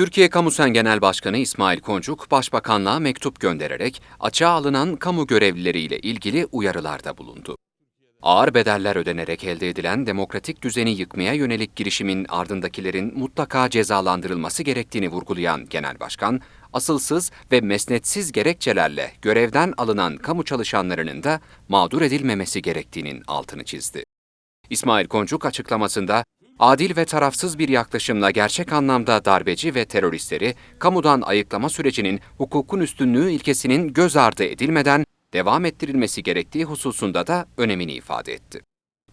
Türkiye Kamusen Genel Başkanı İsmail Koncuk, Başbakanlığa mektup göndererek açığa alınan kamu görevlileriyle ilgili uyarılarda bulundu. Ağır bedeller ödenerek elde edilen demokratik düzeni yıkmaya yönelik girişimin ardındakilerin mutlaka cezalandırılması gerektiğini vurgulayan Genel Başkan, asılsız ve mesnetsiz gerekçelerle görevden alınan kamu çalışanlarının da mağdur edilmemesi gerektiğinin altını çizdi. İsmail Koncuk açıklamasında, adil ve tarafsız bir yaklaşımla gerçek anlamda darbeci ve teröristleri kamudan ayıklama sürecinin hukukun üstünlüğü ilkesinin göz ardı edilmeden devam ettirilmesi gerektiği hususunda da önemini ifade etti.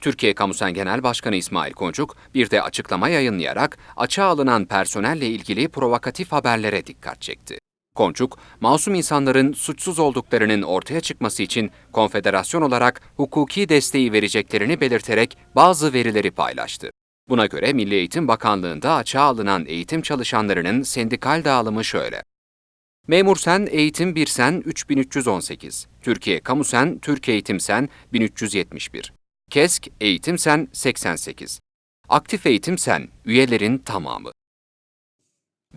Türkiye Kamusen Genel Başkanı İsmail Koncuk bir de açıklama yayınlayarak açığa alınan personelle ilgili provokatif haberlere dikkat çekti. Koncuk, masum insanların suçsuz olduklarının ortaya çıkması için konfederasyon olarak hukuki desteği vereceklerini belirterek bazı verileri paylaştı. Buna göre Milli Eğitim Bakanlığı'nda açığa alınan eğitim çalışanlarının sendikal dağılımı şöyle. Memur Sen Eğitim Bir Sen 3318, Türkiye Kamu Sen, Türk Eğitim Sen 1371, KESK Eğitim Sen 88, Aktif Eğitim Sen üyelerin tamamı.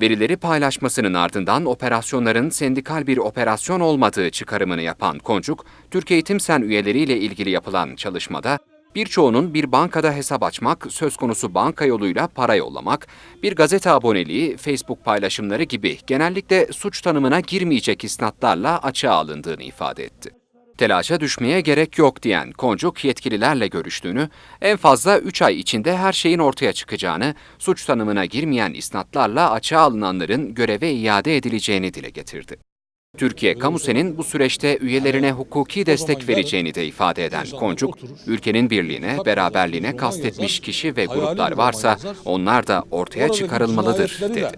Verileri paylaşmasının ardından operasyonların sendikal bir operasyon olmadığı çıkarımını yapan Koncuk, Türk Eğitim Sen üyeleriyle ilgili yapılan çalışmada birçoğunun bir bankada hesap açmak, söz konusu banka yoluyla para yollamak, bir gazete aboneliği, Facebook paylaşımları gibi genellikle suç tanımına girmeyecek isnatlarla açığa alındığını ifade etti. Telaşa düşmeye gerek yok diyen Koncuk yetkililerle görüştüğünü, en fazla 3 ay içinde her şeyin ortaya çıkacağını, suç tanımına girmeyen isnatlarla açığa alınanların göreve iade edileceğini dile getirdi. Türkiye Kamusen'in bu süreçte üyelerine hukuki destek vereceğini de ifade eden Koncuk, ülkenin birliğine, beraberliğine kastetmiş kişi ve gruplar varsa onlar da ortaya çıkarılmalıdır dedi.